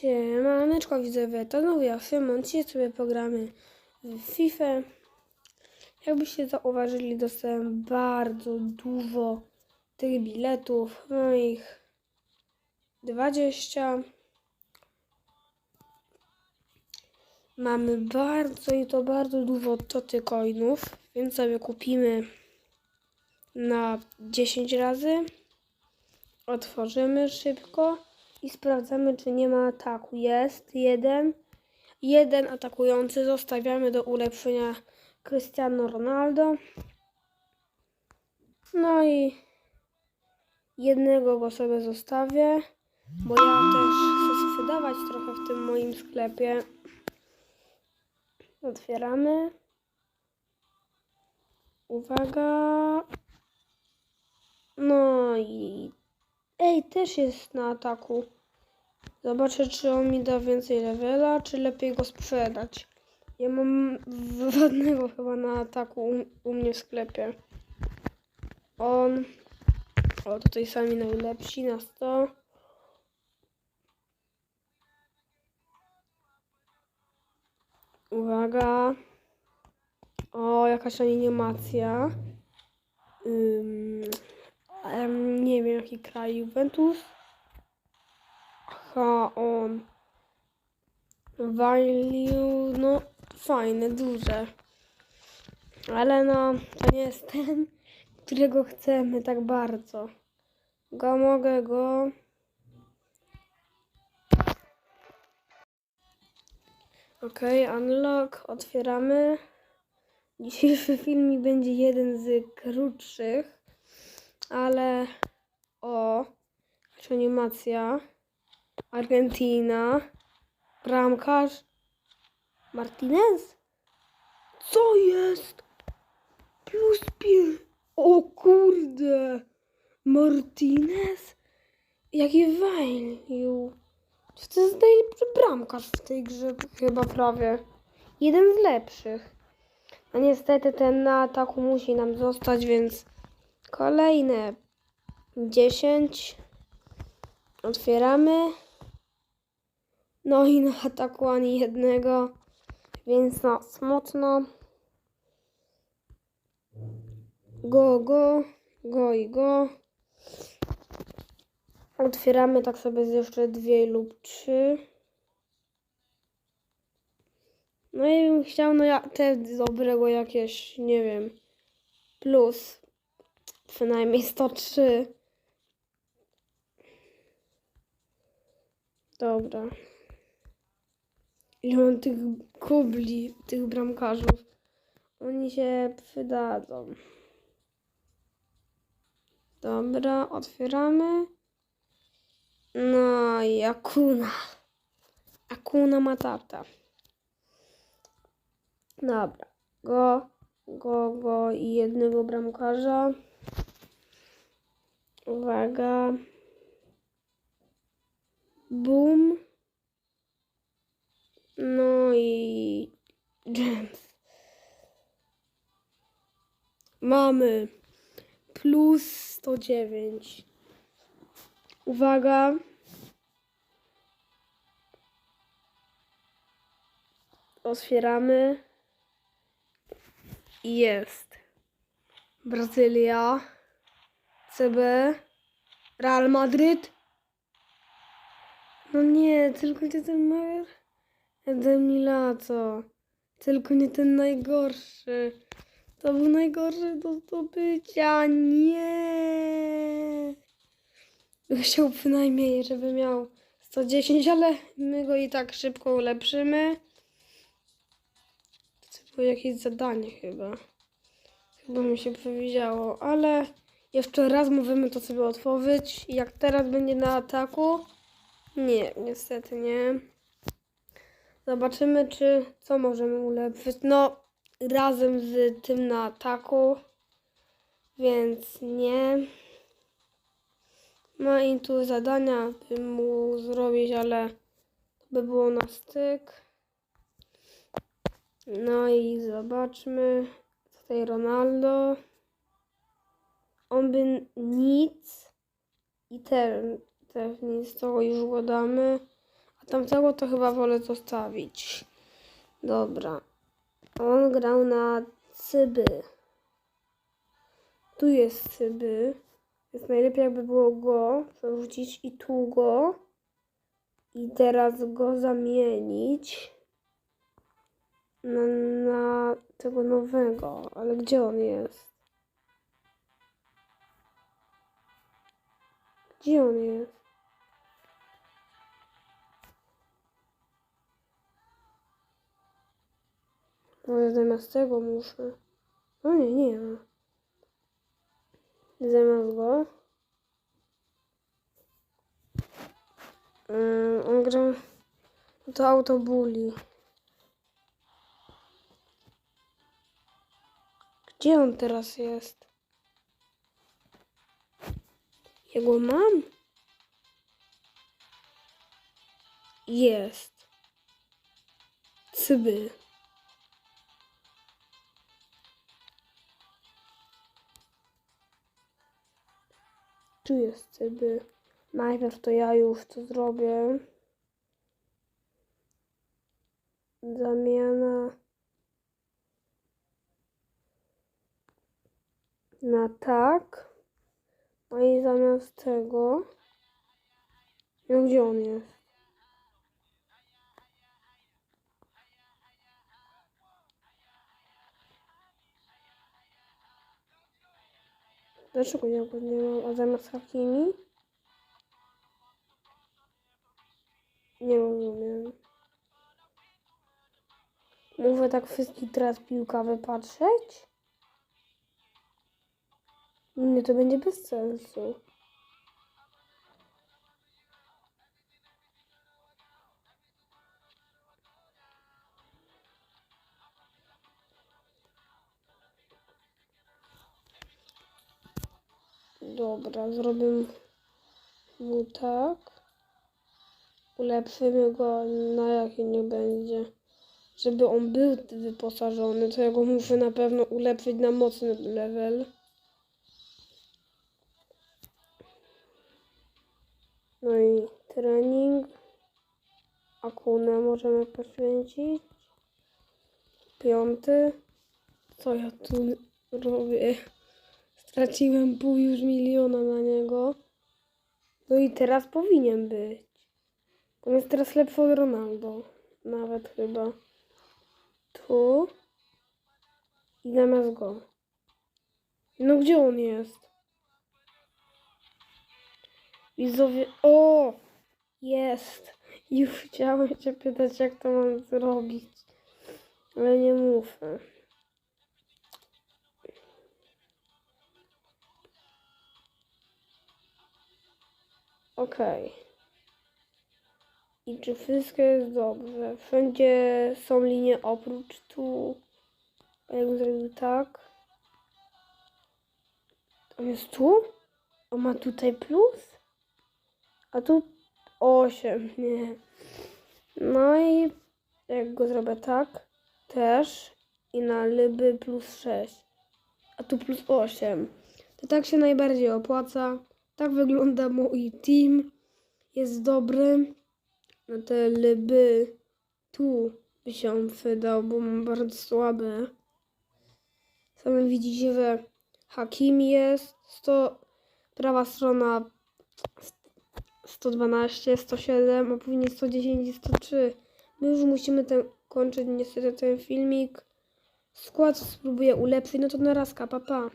Siemaneczko widzowie, to znowu ja, Szymon. Dzisiaj sobie pogramy w FIFA. Jakbyście zauważyli, dostałem bardzo dużo tych biletów. Mam ich 20. Mamy bardzo i to bardzo dużo toty coinów, więc sobie kupimy na 10 razy. Otworzymy szybko i sprawdzamy, czy nie ma ataku. Jest jeden. Jeden atakujący zostawiamy do ulepszenia Cristiano Ronaldo. No i jednego go sobie zostawię, bo ja też chcę wydawać trochę w tym moim sklepie. Otwieramy. Uwaga. No i Ej, też jest na ataku. Zobaczę, czy on mi da więcej levela, czy lepiej go sprzedać. Ja mam ładnego chyba na ataku u, u mnie w sklepie. On. O, tutaj sami najlepsi na 100. Uwaga. O, jakaś animacja. Ym, em, nie wiem jaki kraj Juventus. Aha, on. Value, no fajne, duże. Ale no, to nie jest ten, którego chcemy tak bardzo. Go mogę go. Ok, unlock, otwieramy. Dzisiejszy filmik będzie jeden z krótszych, ale o, jakaś animacja. Argentina, bramkarz, Martinez? Co jest? Plus pięć. O kurde, Martinez? Jaki value. To jest najlepszy bramkarz w tej grze chyba prawie. Jeden z lepszych. A niestety ten na ataku musi nam zostać, więc kolejne 10. Otwieramy. No i na ataku ani jednego, więc no smutno. Go, go, go i go. Otwieramy tak sobie z jeszcze dwie lub trzy. No i bym chciał, no ja te dobrego jakieś, nie wiem, plus przynajmniej 103. Dobra. Ile mam tych kubli, tych bramkarzów. Oni się przydadzą. Dobra, otwieramy. No i Akuna. Akuna Matata. Dobra. Go, go, go i jednego bramkarza. Uwaga. Boom. No i James. Mamy plus 109. Uwaga. Otwieramy. Jest. Brazylia. CB. Real Madryt. No nie, tylko nie ten Majer. Edemilato. Tylko nie ten najgorszy. To był najgorszy do zdobycia. Nie. Chciał przynajmniej, żeby miał 110, ale my go i tak szybko ulepszymy. To było jakieś zadanie chyba. Chyba mi się powiedziało, ale jeszcze raz możemy to sobie otworzyć. Jak teraz będzie na ataku? Nie, niestety nie. Zobaczymy, czy co możemy ulepszyć. No, razem z tym na ataku, więc nie. No i tu zadania bym mógł zrobić, ale to by było na styk. No i zobaczmy. Tutaj Ronaldo. On by nic i ten też nic, to już go. A Tamtego to chyba wolę zostawić. Dobra. On grał na cyby. Tu jest cyby. Więc najlepiej jakby było go przerzucić i tu go. I teraz go zamienić na, na tego nowego. Ale gdzie on jest? Gdzie on jest? Może zamiast tego muszę. No nie, nie ma. Zamiast go. Ym, on gra. To autobuli. Gdzie on teraz jest? Jego mam? Jest. Cyby. Tu jest cyby. Najpierw to ja już to zrobię. Zamiana na tak. No i zamiast tego. No gdzie on jest? Dlaczego ja go nie mam? A zamiast Hakimi? Nie rozumiem. Mówię tak wszystkich teraz piłka wypatrzeć? Nie, to będzie bez sensu. Dobra, zrobimy mu tak. Ulepszymy go na jaki nie będzie. Żeby on był wyposażony, to ja go muszę na pewno ulepszyć na mocny level. No i trening. Akunę możemy poświęcić. Piąty. Co ja tu robię? Straciłem pół już miliona na niego. No i teraz powinien być. On jest teraz lepszy od Ronaldo. Nawet chyba. Tu. I zamiast go. No gdzie on jest? Widzowie. O! Jest! Już chciałem cię pytać, jak to mam zrobić. Ale nie muszę. Okej. I czy wszystko jest dobrze? Wszędzie są linie oprócz tu. A jakbym zrobił tak? On jest tu? On ma tutaj plus? A tu 8, nie. No i jak go zrobię tak, też. I na lyby plus 6. A tu plus 8. To tak się najbardziej opłaca. Tak wygląda mój team. Jest dobry. Na te lyby tu by się wydał, bo mam bardzo słabe. Sami widzicie, że Hakim jest 100, prawa strona 112, 107, a później 110 i 103. My już musimy ten, kończyć niestety ten filmik. Skład spróbuję ulepszyć, no to na raz, pa pa.